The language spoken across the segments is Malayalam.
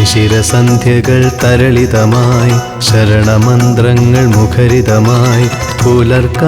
ശിശിരസന്ധ്യകൾ തരളിതമായി ശരണമന്ത്രങ്ങൾ മുഖരിതമായി പുലർക്കാലയാമങ്ങൾ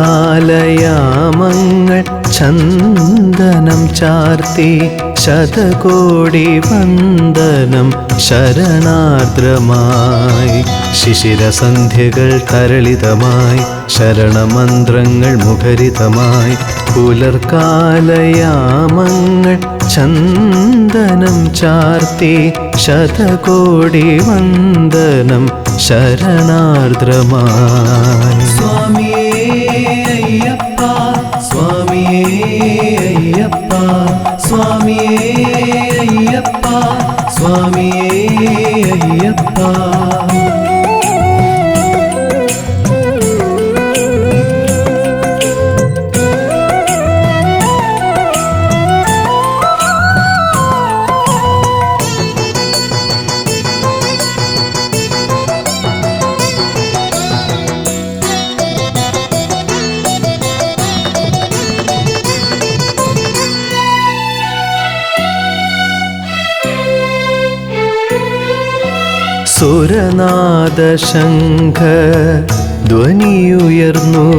ചന്ദനം ചാർത്തി ശതകോടി വന്ദനം ശരണാർദ്രമായി. ശിശിരസന്ധ്യകൾ തരളിതമായി ശരണമന്ത്രങ്ങൾ മുഖരിതമായി. പുലർക്കാലയാമങ്ങൾ ചന്ദനം ചാർത്തി ശതകോടി വന്ദനം ശരണാർദ്രമായി. സ്വാമിയേ അയ്യപ്പ സ്വാമിയേ അയ്യപ്പ സ്വാമിയേ അയ്യപ്പ. സുരനാദശംഖ ധ്വനിയുയർന്നു.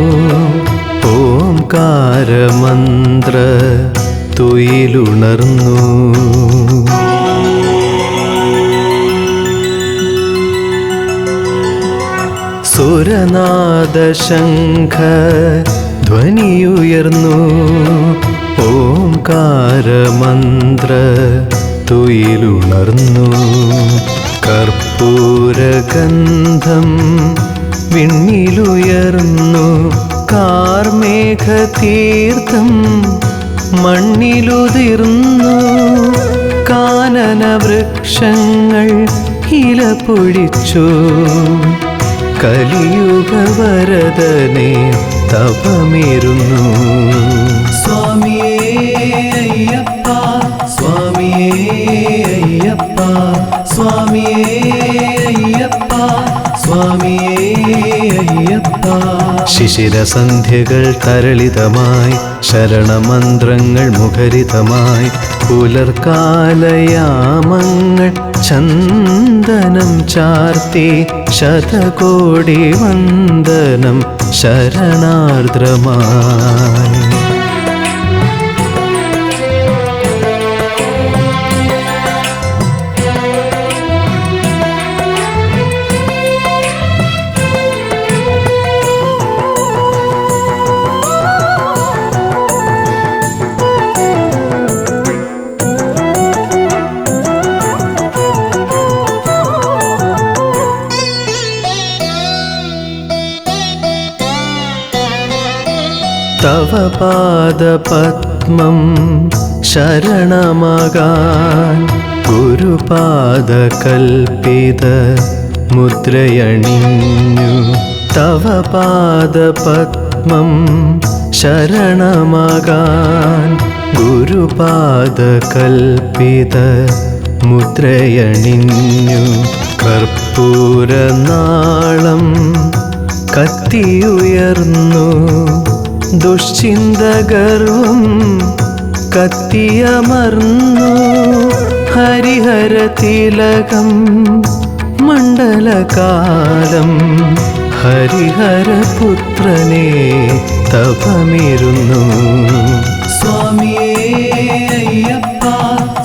ഓംകാരമന്ത്ര തുയിലുണർന്നു. സുരനാദശംഖ ധ്വനിയുയർന്നു. ഓംകാരമന്ത്ര തുയിലുണർന്നു. കർപ്പൂരഗന്ധം വിണ്ണിലുയർന്നു കാർമേഘതീർത്ഥം മണ്ണിലുതിർന്നു കാനനവൃക്ഷങ്ങൾ ഇല പൊഴിച്ചു കലിയുഗവരതനെ തപമേരുന്നു സ്വാമിയേ ശിശിരസന്ധ്യകൾ തരളിതമായി ശരണമന്ത്രങ്ങൾ മുഖരിതമായി പുലർക്കാലയാമങ്ങൾ ചന്ദനം ചാർത്തി ശതകോടി വന്ദനം ശരണാർദ്രമായി. തവ പാദപത്മം ശരണമകാൻ ഗുരുപാദകൽപിത മുദ്രയണിഞ്ഞു. തവ പാദപത്മം ശരണമകാൻ ഗുരുപാദകൽപിത മുദ്രയണിഞ്ഞു. കർപ്പൂരനാളം കത്തിയുയർന്നു. ദുശ്ചിന്തഗർവം കത്തിയമർന്നു. ഹരിഹര തിലകം മണ്ഡലകാലം ഹരിഹരപുത്രനെ തപമിരുന്നു. സ്വാമിയേ അയ്യപ്പ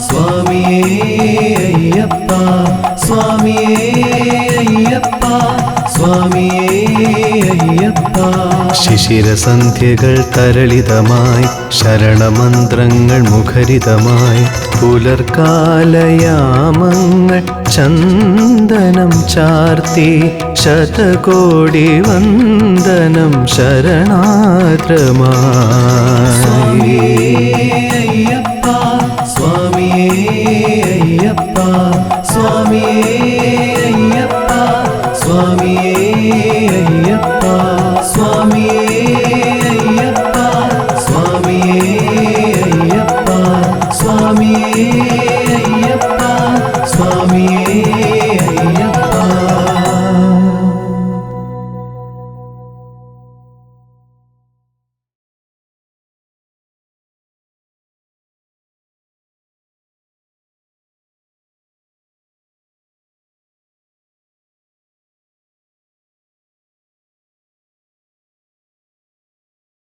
സ്വാമിയേ അയ്യപ്പ സ്വാമിയേ അയ്യപ്പ സ്വാമിയേ അയ്യപ്പ. ശിശിരസന്ധ്യകൾ തരളിതമായി ശരണമന്ത്രങ്ങൾ മുഖരിതമായി പുലർക്കാലയാമങ്ങൾ ചന്ദനം ചാർത്തി ശതകോടി വന്ദനം ശരണാദ്രമായി.